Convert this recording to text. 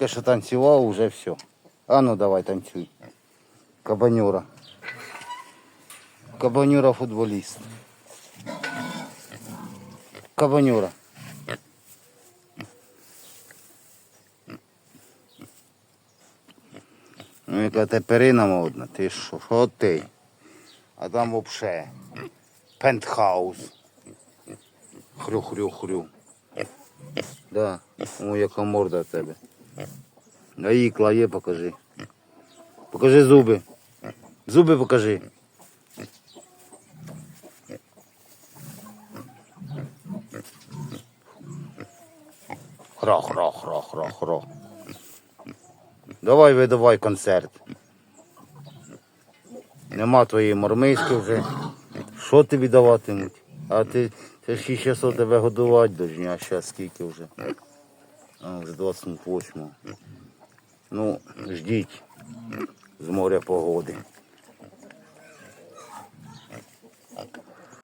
тільки що танцював, уже все. А ну давай танцюй. Кабанюра. Кабанюра футболіст. Кабанюра. Ну, яка теперина модна, ти що, що ти? А там вообще пентхаус. Хрю-хрю-хрю. Да, о, яка морда тебе. А ікла є, покажи. Покажи зуби. Зуби покажи. Хро-хро-хро-хро-хро. Давай видавай концерт. Нема твоєї мормишки вже. Що тобі даватимуть? А ти це 6 часов тебе годувати должні, а зараз скільки вже? з 28. Ну, ждіть з моря погоди.